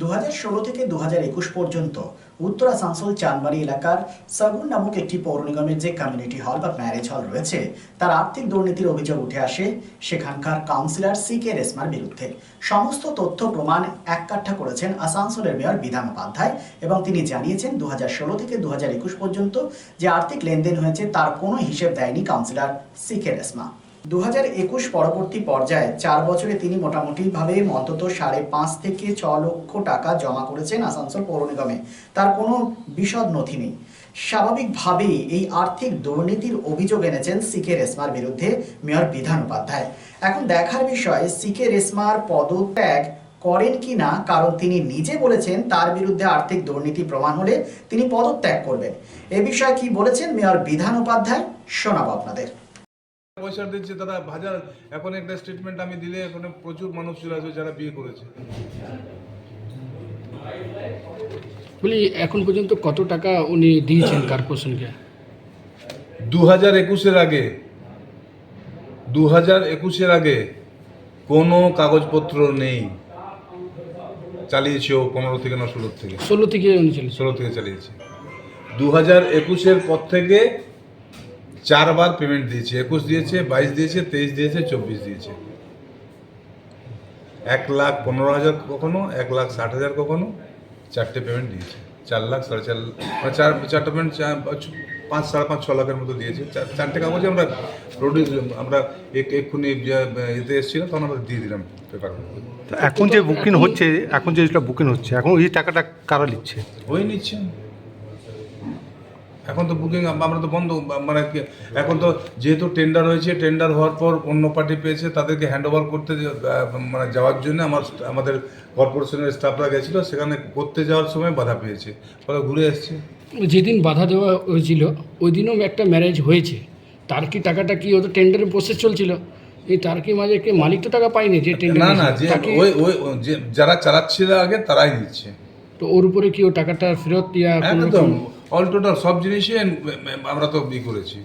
দু হাজার ষোলো থেকে দু হাজার একুশ পর্যন্ত উত্তর আসানসোল চানবাড়ি এলাকার সাগুন নামক একটি পৌর নিগমের যে কমিউনিটি হল বা ম্যারেজ হল রয়েছে, তার আর্থিক দুর্নীতির অভিযোগ উঠে আসে সেখানকার কাউন্সিলর সি কে রেশমার বিরুদ্ধে। সমস্ত তথ্য প্রমাণ এককাঠা করেছেন আসানসোলের মেয়র বিধান উপাধ্যায় এবং তিনি জানিয়েছেন দু হাজার ষোলো থেকে দু হাজার একুশ পর্যন্ত যে আর্থিক লেনদেন হয়েছে, তার কোনো হিসেব দেয়নি কাউন্সিলর সি কে রেশমা দু একুশ পরবর্তী পর্যায়ে চার বছরে তিনি মোটামুটিভাবে অন্তত সাড়ে পাঁচ থেকে ছ লক্ষ টাকা জমা করেছেন আসানসোল পৌর নিগমে। তার কোনো বিশদ নথি নেই। স্বাভাবিকভাবেই এই আর্থিক দুর্নীতির অভিযোগ এনেছেন সিকে রেশমার বিরুদ্ধে মেয়র বিধান উপাধ্যায়। এখন দেখার বিষয়, সিকে রেশমার পদত্যাগ করেন কি না, কারণ তিনি নিজে বলেছেন তার বিরুদ্ধে আর্থিক দুর্নীতি প্রমাণ হলে তিনি পদত্যাগ করবেন। এ বিষয়ে কি বলেছেন মেয়র বিধান উপাধ্যায়? শোনাবো আপনাদের। পয়সা দিচ্ছে তারা হাজার এখন একটা স্টেটমেন্ট আমি দিলে এখন প্রচুর মানুষ চলে আসবে যারা বিয়ে করেছে। বলি এখন পর্যন্ত কত টাকা উনি দিয়েছেন কর্পোরেশনকে দু হাজার একুশের আগে দু হাজার একুশের আগে কোনো কাগজপত্র নেই। চালিয়েছে ও পনেরো থেকে না ষোলো থেকে। ষোলো থেকে ষোলো থেকে চালিয়েছে। দু হাজার একুশের পর থেকে চারবার পেমেন্ট দিয়েছে একুশ দিয়েছে বাইশ দিয়েছে তেইশ দিয়েছে চব্বিশ দিয়েছে। এক লাখ পনেরো হাজার কখনো এক লাখ ষাট হাজার কখনো চারটে পেমেন্ট দিয়েছে। চার লাখ সাড়ে চার মানে চার চারটে পেমেন্ট পাঁচ সাড়ে পাঁচ ছ লাখের মতো দিয়েছে। চার চারটে কাগজে আমরা প্রডিউস আমরা এক এক্ষুনি এতে এসেছিলাম তখন আমরা দিয়ে দিলাম পেপার তো এখন যে বুকিং হচ্ছে এখন যে যেটা বুকিং হচ্ছে এখন ওই টাকাটা কারা নিচ্ছে? ওই নিচ্ছে। এখন তো বুকিং আমরা তো বন্ধ মানে এখন তো যেহেতু টেন্ডার হয়েছে টেন্ডার হওয়ার পর অন্য পার্টি পেয়েছে তাদেরকে হ্যান্ড ওভার করতে মানে যাওয়ার জন্য আমার আমাদের কর্পোরেশনের স্টাফরা গেছিল সেখানে করতে যাওয়ার সময় বাধা পেয়েছে। ফলে ঘুরে এসছে। যেদিন বাধা দেওয়া হয়েছিল ওই দিনও একটা ম্যারেজ হয়েছে। তার কি টাকাটা কি ওদের টেন্ডারের প্রসেস চলছিল? এই তার কি মাঝে কি মালিক তো টাকা পায়নি যে টেন্ডার না না যে ওই ওই যারা চালাচ্ছিল আগে তারাই দিচ্ছে। তো ওর উপরে কি ও টাকাটা ফেরত দেওয়া কোনো একদম। রকম- অল টোটাল সব জিনিসই আমরা তো ই করেছি।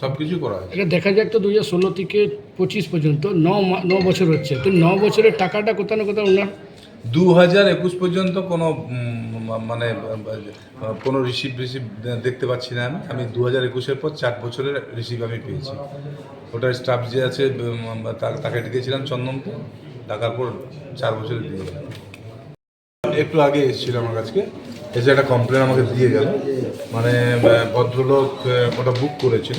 সব কিছু করা হয়েছে। এটা দেখা যাক তো দু হাজার ষোলো থেকে পঁচিশ পর্যন্ত ন ন বছর হচ্ছে। তো ন বছরের টাকাটা কোথাও না কোথাও ওনার দু হাজার একুশ পর্যন্ত কোনো মানে কোনো রিসিভ রিসিভ দেখতে পাচ্ছি না আমি। আমি দু হাজার একুশের পর চার বছরের রিসিভ আমি পেয়েছি। ওটার স্টাফ যে আছে তাকে ডেকেছিলাম চন্দনকে। ডাকার পর চার বছরের দিয়ে একটু আগে এসেছিল আমার কাছকে। এসে একটা কমপ্লেন আমাকে দিয়ে গেল। মানে ভদ্রলোক ওটা বুক করেছিল।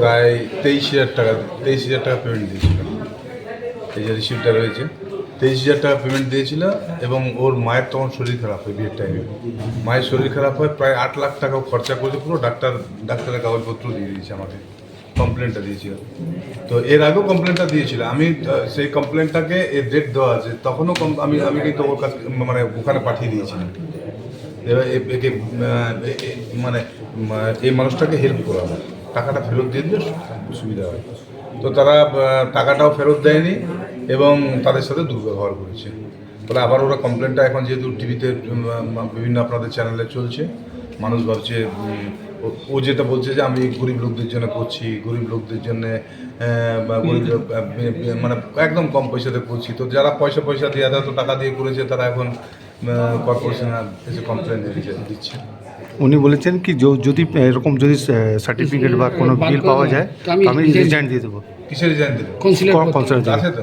প্রায় তেইশ হাজার টাকা, তেইশ হাজার টাকা পেমেন্ট দিয়েছিল। এই যে রিসিপ্টটা রয়েছে। তেইশ হাজার টাকা পেমেন্ট দিয়েছিল এবং ওর মায়ের তখন শরীর খারাপ হয় বিয়ের টাইমে মায়ের শরীর খারাপ হয়, প্রায় আট লাখ টাকাও খরচা করেছে। পুরো ডাক্তার, ডাক্তারের কাগজপত্র দিয়ে দিয়েছে আমাকে। কমপ্লেনটা দিয়েছিল। তো এর আগেও কমপ্লেনটা দিয়েছিল। আমি সেই কমপ্লেনটাকে এর ডেট দেওয়া আছে, তখনও আমি আমি কিন্তু ওর কাছে মানে ওখানে পাঠিয়ে দিয়েছিলাম। এবার একে মানে এই মানুষটাকে হেল্প করা হয়। টাকাটা ফেরত দিয়ে দিলে সুবিধা হয়। তো তারা টাকাটাও ফেরত দেয়নি এবং তাদের সাথে দুর্ব্যবহার করেছে। ফলে আবার ওরা কমপ্লেনটা এখন যেহেতু টিভিতে বিভিন্ন আপনাদের চ্যানেলে চলছে, মানুষ ভাবছে ও- ও যেটা বলছে যে আমি গরিব লোকদের জন্য করছি গরিব লোকদের জন্য বা গরিব মানে একদম কম পয়সাতে করছি। তো যারা পয়সা পয়সা দিয়ে এত টাকা দিয়ে করেছে তারা এখন কর্পোরেশনে এসে কমপ্লেন দিচ্ছে উনি বলেছেন কি যদি এরকম যদি সার্টিফিকেট বা কোনো বিল পাওয়া যায় আমি রিজাইন দিয়ে দেবো। কিসের রিজাইন দেবো কাউন্সিলর পদ- আছে তো?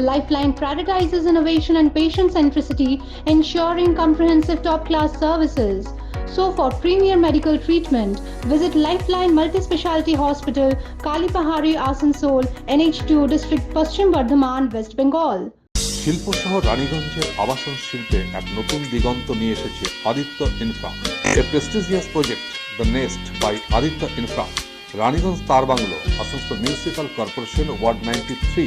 Lifeline prioritizes innovation and patient centricity, ensuring comprehensive top class services. So, for premier medical treatment, visit Lifeline Multi Speciality Hospital, Kalipahari, Asansol, NH2 District, Paschim Bardhaman, West Bengal. শিল্প শহর রানীগঞ্জের আবাসন শিল্পে এক নতুন দিগন্ত নিয়ে এসেছে Aditya Infra a prestigious project the Nest by Aditya Infra Raniganj তার bungalow Asansol municipal corporation ward ninety three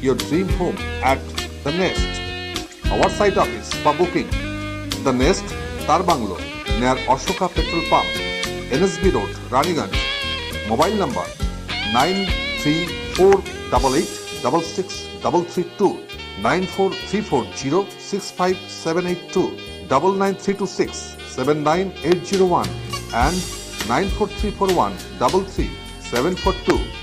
your dream home at The Nest. Our site office for booking The Nest, Tar Bungalow, near Ashoka Petrol Pump, NSB Road, Raniganj. Mobile number 93488663332 9434065782 9932679801 and 94341 33 742